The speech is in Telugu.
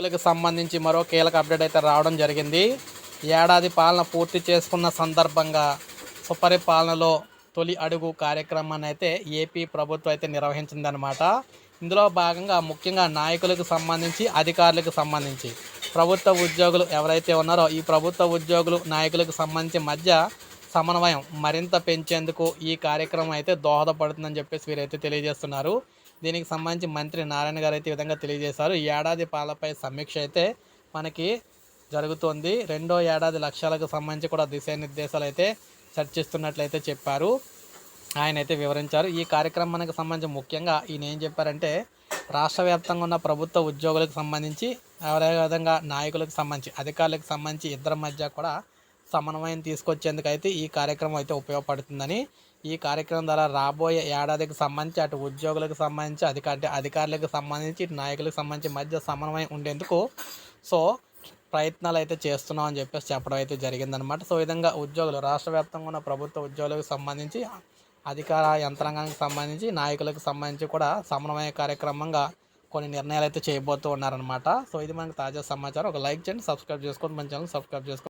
నాయకులకు సంబంధించి మరో కీలక అప్డేట్ అయితే రావడం జరిగింది. ఏడాది పాలన పూర్తి చేసుకున్న సందర్భంగా సుపరిపాలనలో తొలి అడుగు కార్యక్రమాన్ని అయితే ఏపీ ప్రభుత్వం అయితే నిర్వహించిందనమాట ఇందులో భాగంగా ముఖ్యంగా నాయకులకు సంబంధించి అధికారులకు సంబంధించి ప్రభుత్వ ఉద్యోగులు ఎవరైతే ఉన్నారో ఈ ప్రభుత్వ ఉద్యోగులు నాయకులకు సంబంధించి మధ్య సమన్వయం మరింత పెంచేందుకు ఈ కార్యక్రమం అయితే దోహదపడుతుందని చెప్పేసి వీరైతే తెలియజేస్తున్నారు. దీనికి సంబంధించి మంత్రి నారాయణ గారు అయితే ఈ విధంగా తెలియజేశారు. ఈ ఏడాది పాలపై సమీక్ష అయితే మనకి జరుగుతోంది. రెండో ఏడాది లక్ష్యాలకు సంబంధించి కూడా దిశానిర్దేశాలు అయితే చర్చిస్తున్నట్లయితే చెప్పారు. ఆయన అయితే వివరించారు. ఈ కార్యక్రమానికి సంబంధించి ముఖ్యంగా ఈయన ఏం చెప్పారంటే రాష్ట్ర వ్యాప్తంగా ఉన్న ప్రభుత్వ ఉద్యోగులకు సంబంధించి అదేవిధంగా నాయకులకు సంబంధించి అధికారులకు సంబంధించి ఇద్దరి మధ్య కూడా సమన్వయం తీసుకొచ్చేందుకు అయితే ఈ కార్యక్రమం అయితే ఉపయోగపడుతుందని ఈ కార్యక్రమం ద్వారా రాబోయే ఏడాదికి సంబంధించి అటు ఉద్యోగులకు సంబంధించి అధికారి అధికారులకు సంబంధించి ఇటు నాయకులకు సంబంధించి మధ్య సమన్వయం ఉండేందుకు సో ప్రయత్నాలు అయితే చేస్తున్నాం అని చెప్పేసి చెప్పడం అయితే జరిగిందనమాట సో విధంగా ఉద్యోగులు రాష్ట్ర వ్యాప్తంగా ఉన్న ప్రభుత్వ ఉద్యోగులకు సంబంధించి అధికార యంత్రాంగానికి సంబంధించి నాయకులకు సంబంధించి కూడా సమన్వయ కార్యక్రమంగా కొన్ని నిర్ణయాలు అయితే చేయబోతూ ఉన్నారనమాట సో ఇది మనకు తాజా సమాచారం. ఒక లైక్ చేయండి సబ్స్క్రైబ్ చేసుకోండి మన ఛానల్ సబ్స్క్రైబ్ చేసుకోండి.